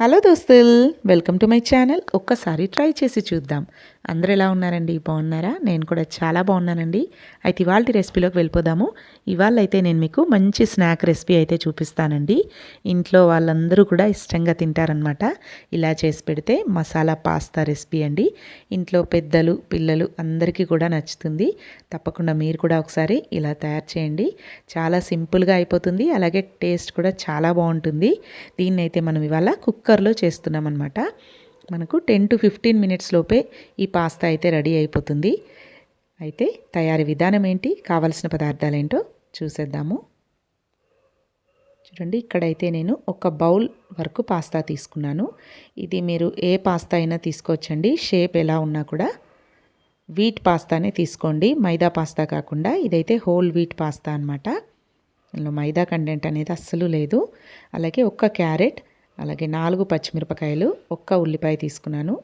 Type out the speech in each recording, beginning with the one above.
Hello దోస్తుల్ welcome to my channel. ఒక్కసారి try చేసి చూద్దాం. అందరూ ఎలా ఉన్నారండి? బాగున్నారా? నేను కూడా చాలా బాగున్నానండి. అయితే ఇవాళ రెసిపీలోకి వెళ్ళిపోదాము. ఇవాళ అయితే నేను మీకు మంచి స్నాక్ రెసిపీ అయితే చూపిస్తానండి. ఇంట్లో వాళ్ళందరూ కూడా ఇష్టంగా తింటారనమాట ఇలా చేసి పెడితే మసాలా పాస్తా రెసిపీ అండి. ఇంట్లో పెద్దలు పిల్లలు అందరికీ కూడా నచ్చుతుంది. తప్పకుండా మీరు కూడా ఒకసారి ఇలా తయారు చేయండి. చాలా సింపుల్గా అయిపోతుంది. అలాగే టేస్ట్ కూడా చాలా బాగుంటుంది. దీన్ని అయితే మనం ఇవాళ కుక్కర్లో చేస్తున్నాం అనమాట మనకు టెన్ టు ఫిఫ్టీన్ మినిట్స్ లోపే ఈ పాస్తా అయితే రెడీ అయిపోతుంది. అయితే తయారీ విధానం ఏంటి కావలసిన పదార్థాలు ఏంటో చూసేద్దాము. చూడండి ఇక్కడైతే నేను ఒక బౌల్ వరకు పాస్తా తీసుకున్నాను. ఇది మీరు ఏ పాస్తా అయినా తీసుకోవచ్చండి షేప్ ఎలా ఉన్నా కూడా. వీట్ పాస్తానే తీసుకోండి మైదా పాస్తా కాకుండా ఇదైతే హోల్ వీట్ పాస్తా అనమాట ఇందులో మైదా కంటెంట్ అనేది అస్సలు లేదు. అలాగే ఒక్క క్యారెట్ అలాగే నాలుగు పచ్చిమిరపకాయలు ఒక్క ఉల్లిపాయ తీసుకున్నాను.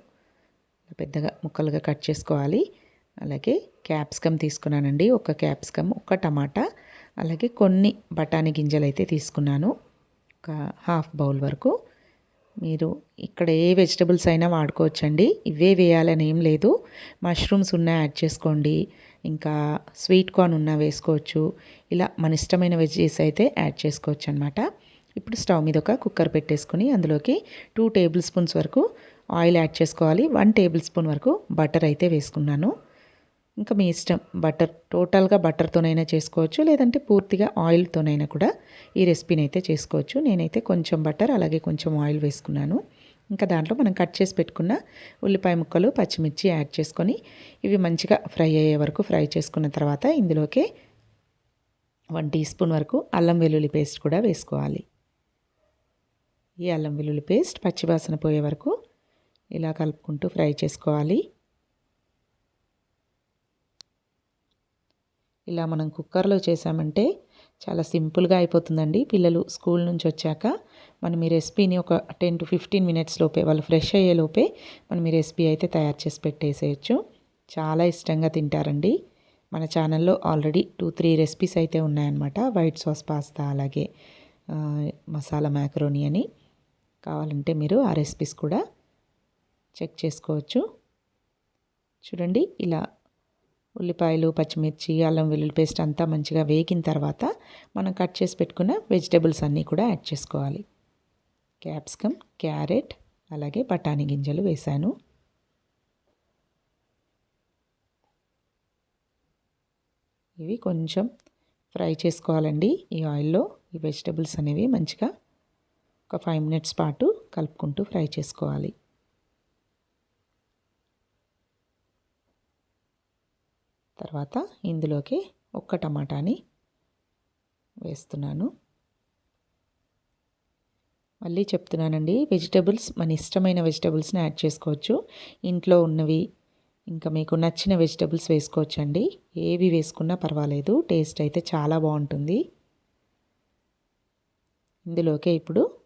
పెద్దగా ముక్కలుగా కట్ చేసుకోవాలి. అలాగే క్యాప్సికమ్ తీసుకున్నానండి. ఒక క్యాప్సికమ్ ఒక టమాటా అలాగే కొన్ని బఠానీ గింజలు అయితే తీసుకున్నాను. ఒక హాఫ్ బౌల్ వరకు. మీరు ఇక్కడ ఏ వెజిటబుల్స్ అయినా వాడుకోవచ్చండి. ఇవే వేయాలని ఏం లేదు. మష్రూమ్స్ ఉన్నా యాడ్ చేసుకోండి. ఇంకా స్వీట్ కార్న్ ఉన్నా వేసుకోవచ్చు. ఇలా మన ఇష్టమైన వెజ్జీస్ అయితే యాడ్ చేసుకోవచ్చు అనమాట ఇప్పుడు స్టవ్ మీద ఒక కుక్కర్ పెట్టేసుకుని అందులోకి టూ టేబుల్ స్పూన్స్ వరకు ఆయిల్ యాడ్ చేసుకోవాలి. వన్ టేబుల్ స్పూన్ వరకు బటర్ అయితే వేసుకున్నాను. ఇంకా మీ ఇష్టం బటర్ టోటల్గా బటర్తోనైనా చేసుకోవచ్చు లేదంటే పూర్తిగా ఆయిల్తోనైనా కూడా ఈ రెసిపీని అయితే చేసుకోవచ్చు. నేనైతే కొంచెం బటర్ అలాగే కొంచెం ఆయిల్ వేసుకున్నాను. ఇంకా దాంట్లో మనం కట్ చేసి పెట్టుకున్న ఉల్లిపాయ ముక్కలు పచ్చిమిర్చి యాడ్ చేసుకొని ఇవి మంచిగా ఫ్రై అయ్యే వరకు ఫ్రై చేసుకున్న తర్వాత ఇందులోకి వన్ టీ స్పూన్ వరకు అల్లం వెల్లుల్లి పేస్ట్ కూడా వేసుకోవాలి. ఈ అల్లం వెల్లుల్లి పేస్ట్ పచ్చివాసన పోయే వరకు ఇలా కలుపుకుంటూ ఫ్రై చేసుకోవాలి. ఇలా మనం కుక్కర్లో చేసామంటే చాలా సింపుల్గా అయిపోతుందండి. పిల్లలు స్కూల్ నుంచి వచ్చాక మనం ఈ రెసిపీని ఒక టెన్ టు ఫిఫ్టీన్ మినిట్స్ లోపే వాళ్ళు ఫ్రెష్ అయ్యే లోపే మనం ఈ రెసిపీ అయితే తయారు చేసి పెట్టేసేయచ్చు. చాలా ఇష్టంగా తింటారండి. మన ఛానల్లో ఆల్రెడీ టూ త్రీ రెసిపీస్ అయితే ఉన్నాయన్నమాట. వైట్ సాస్ పాస్తా అలాగే మసాలా మ్యాక్రోనీ అని. కావాలంటే మీరు ఆ రెసిపీస్ కూడా చెక్ చేసుకోవచ్చు. చూడండి ఇలా ఉల్లిపాయలు పచ్చిమిర్చి అల్లం వెల్లుల్లి పేస్ట్ అంతా మంచిగా వేగిన తర్వాత మనం కట్ చేసి పెట్టుకున్న వెజిటేబుల్స్ అన్నీ కూడా యాడ్ చేసుకోవాలి. క్యాప్సికమ్ క్యారెట్ అలాగే బఠానీ గింజలు వేశాను. ఇవి కొంచెం ఫ్రై చేసుకోవాలండి ఈ ఆయిల్లో ఈ వెజిటేబుల్స్ అనేవి మంచిగా ఒక ఫైవ్ మినిట్స్ పాటు కలుపుకుంటూ ఫ్రై చేసుకోవాలి. తర్వాత ఇందులోకి ఒక్క టమాటాని వేస్తున్నాను. మళ్ళీ చెప్తున్నానండి వెజిటబుల్స్ మన ఇష్టమైన వెజిటబుల్స్ని యాడ్ చేసుకోవచ్చు. ఇంట్లో ఉన్నవి ఇంకా మీకు నచ్చిన వెజిటబుల్స్ వేసుకోవచ్చండి. ఏవి వేసుకున్నా పర్వాలేదు టేస్ట్ అయితే చాలా బాగుంటుంది. ఇందులోకే ఇప్పుడు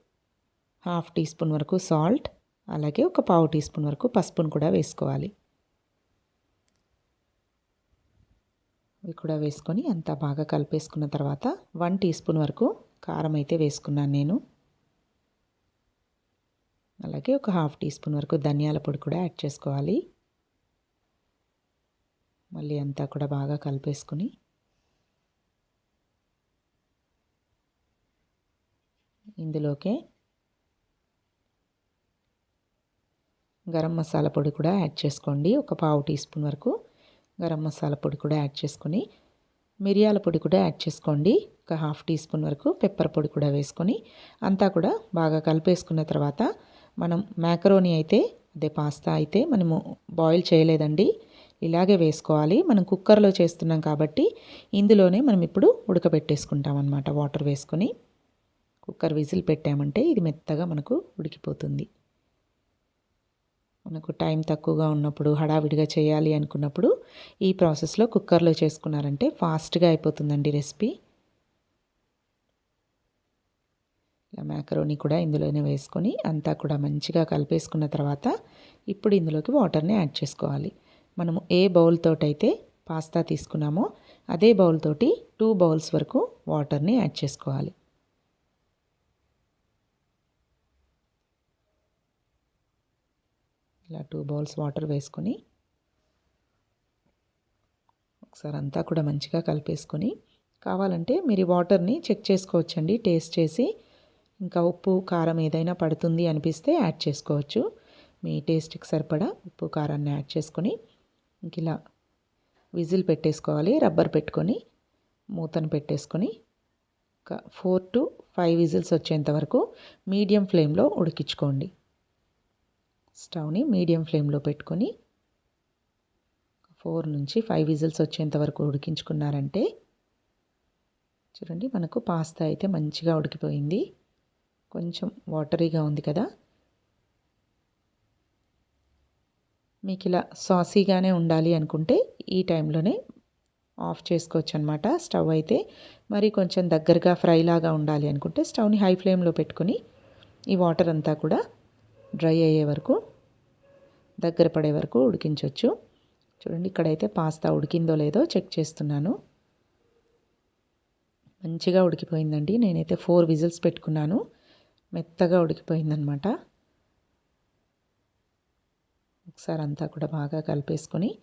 హాఫ్ టీ స్పూన్ వరకు సాల్ట్ అలాగే ఒక పావు టీ స్పూన్ వరకు పసుపును కూడా వేసుకోవాలి. ఇవి కూడా వేసుకొని అంతా బాగా కలిపేసుకున్న తర్వాత వన్ టీ స్పూన్ వరకు కారం అయితే వేసుకున్నాను నేను. అలాగే ఒక హాఫ్ టీ స్పూన్ వరకు ధనియాల పొడి కూడా యాడ్ చేసుకోవాలి. మళ్ళీ అంతా కూడా బాగా కలిపేసుకుని ఇందులోకే గరం మసాలా పొడి కూడా యాడ్ చేసుకోండి. ఒక పావు టీ స్పూన్ వరకు గరం మసాలా పొడి కూడా యాడ్ చేసుకొని మిరియాల పొడి కూడా యాడ్ చేసుకోండి. ఒక హాఫ్ టీ స్పూన్ వరకు పెప్పర్ పొడి కూడా వేసుకొని అంతా కూడా బాగా కలిపేసుకున్న తర్వాత మనం మ్యాకరోనీ అయితే అదే పాస్తా అయితే మనము బాయిల్ చేయలేదండి. ఇలాగే వేసుకోవాలి. మనం కుక్కర్లో చేస్తున్నాం కాబట్టి ఇందులోనే మనం ఇప్పుడు ఉడకబెట్టేసుకుంటాం అనమాట వాటర్ వేసుకొని. కుక్కర్ విజిల్ పెట్టామంటే ఇది మెత్తగా మనకు ఉడికిపోతుంది. మనకు టైం తక్కువగా ఉన్నప్పుడు హడావిడిగా చేయాలి అనుకున్నప్పుడు ఈ ప్రాసెస్లో కుక్కర్లో చేసుకున్నారంటే ఫాస్ట్గా అయిపోతుందండి రెసిపీ. ఇలా మ్యాకరోని కూడా ఇందులోనే వేసుకొని అంతా కూడా మంచిగా కలిపేసుకున్న తర్వాత ఇప్పుడు ఇందులోకి వాటర్ని యాడ్ చేసుకోవాలి. మనము ఏ బౌల్ తోటైతే పాస్తా తీసుకున్నామో అదే బౌల్ తోటి టూ బౌల్స్ వరకు వాటర్ని యాడ్ చేసుకోవాలి. ఇలా టూ బౌల్స్ వాటర్ వేసుకొని ఒకసారి అంతా కూడా మంచిగా కలిపేసుకొని కావాలంటే మీరు ఈ వాటర్ని చెక్ చేసుకోవచ్చండి టేస్ట్ చేసి. ఇంకా ఉప్పు కారం ఏదైనా పడుతుంది అనిపిస్తే యాడ్ చేసుకోవచ్చు. మీ టేస్ట్కి సరిపడా ఉప్పు కారాన్ని యాడ్ చేసుకొని ఇంక ఇలా విజిల్ పెట్టేసుకోవాలి రబ్బర్ పెట్టుకొని మూతను పెట్టేసుకొని. ఒక ఫోర్ టు ఫైవ్ విజిల్స్ వచ్చేంత వరకు మీడియం ఫ్లేమ్లో ఉడికించుకోండి. స్టవ్ని మీడియం ఫ్లేమ్లో పెట్టుకొని ఫోర్ నుంచి ఫైవ్ విజిల్స్ వచ్చేంత వరకు ఉడికించుకున్నారంటే చూడండి మనకు పాస్తా అయితే మంచిగా ఉడికిపోయింది. కొంచెం వాటరీగా ఉంది కదా. మీకు ఇలా సాసీగానే ఉండాలి అనుకుంటే ఈ టైంలోనే ఆఫ్ చేసుకోవచ్చు అనమాట స్టవ్ అయితే. మరి కొంచెం దగ్గరగా ఫ్రైలాగా ఉండాలి అనుకుంటే స్టవ్ని హై ఫ్లేమ్లో పెట్టుకుని ఈ వాటర్ అంతా కూడా డ్రై అయ్యే వరకు దగ్గర పడే వరకు ఉడికించవచ్చు చూడండి ఇక్కడైతే పాస్తా ఉడికిందో లేదో చెక్ చేస్తున్నాను. మంచిగా ఉడికిపోయిందండి. నేనైతే ఫోర్ విజిల్స్ పెట్టుకున్నాను. మెత్తగా ఉడికిపోయిందనమాట. ఒకసారి అంతా కూడా బాగా కలిపేసుకొని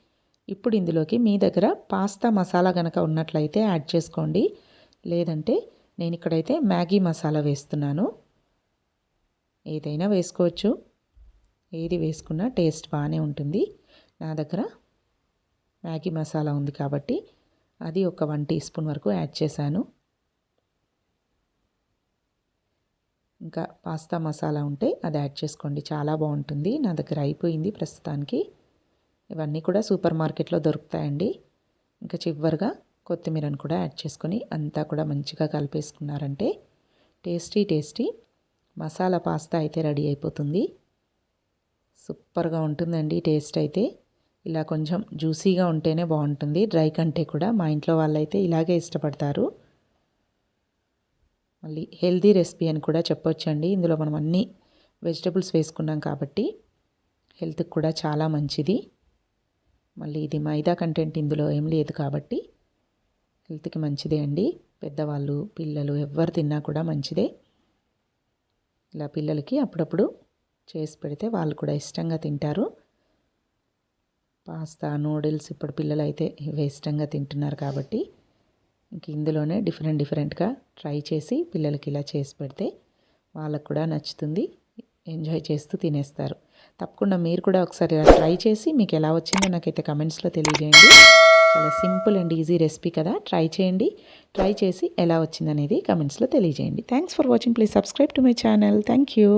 ఇప్పుడు ఇందులోకి మీ దగ్గర పాస్తా మసాలా కనుక ఉన్నట్లయితే యాడ్ చేసుకోండి. లేదంటే నేను ఇక్కడైతే మ్యాగీ మసాలా వేస్తున్నాను. ఏదైనా వేసుకోవచ్చు. ఏది వేసుకున్నా టేస్ట్ బాగానే ఉంటుంది. నా దగ్గర మ్యాగీ మసాలా ఉంది కాబట్టి అది ఒక వన్ టీ స్పూన్ వరకు యాడ్ చేశాను. ఇంకా పాస్తా మసాలా ఉంటే అది యాడ్ చేసుకోండి. చాలా బాగుంటుంది. నా దగ్గర అయిపోయింది ప్రస్తుతానికి. ఇవన్నీ కూడా సూపర్ మార్కెట్లో దొరుకుతాయండి. ఇంకా చివరిగా కొత్తిమీరను కూడా యాడ్ చేసుకొని అంతా కూడా మంచిగా కలిపేసుకున్నారంటే టేస్టీ టేస్టీ మసాలా పాస్తా అయితే రెడీ అయిపోతుంది. సూపర్గా ఉంటుందండి టేస్ట్ అయితే. ఇలా కొంచెం జ్యూసీగా ఉంటేనే బాగుంటుంది. డ్రై కంటే కూడా మా ఇంట్లో వాళ్ళైతే ఇలాగే ఇష్టపడతారు. మళ్ళీ హెల్దీ రెసిపీ అని కూడా చెప్పొచ్చండి. ఇందులో మనం అన్ని వెజిటబుల్స్ వేసుకున్నాం కాబట్టి హెల్త్కి కూడా చాలా మంచిది. మళ్ళీ ఇది మైదా కంటెంట్ ఇందులో ఏం లేదు కాబట్టి హెల్త్కి మంచిదే అండి. పెద్దవాళ్ళు పిల్లలు ఎవరు తిన్నా కూడా మంచిదే. ఇలా పిల్లలకి అప్పుడప్పుడు చేసి పెడితే వాళ్ళు కూడా ఇష్టంగా తింటారు. పాస్తా నూడిల్స్ ఇప్పుడు పిల్లలు అయితే ఇవే ఇష్టంగా తింటున్నారు కాబట్టి ఇంక ఇందులోనే డిఫరెంట్ డిఫరెంట్గా ట్రై చేసి పిల్లలకి ఇలా చేసి పెడితే వాళ్ళకు కూడా నచ్చుతుంది. ఎంజాయ్ చేస్తూ తినేస్తారు. తప్పకుండా మీరు కూడా ఒకసారి ఇలా ట్రై చేసి మీకు ఎలా వచ్చిందో నాకైతే కమెంట్స్లో తెలియజేయండి. చాలా సింపుల్ అండ్ ఈజీ రెసిపీ కదా. ట్రై చేయండి. ట్రై చేసి ఎలా వచ్చిందనేది కమెంట్స్లో తెలియజేయండి. Thanks for watching please subscribe to my channel thank you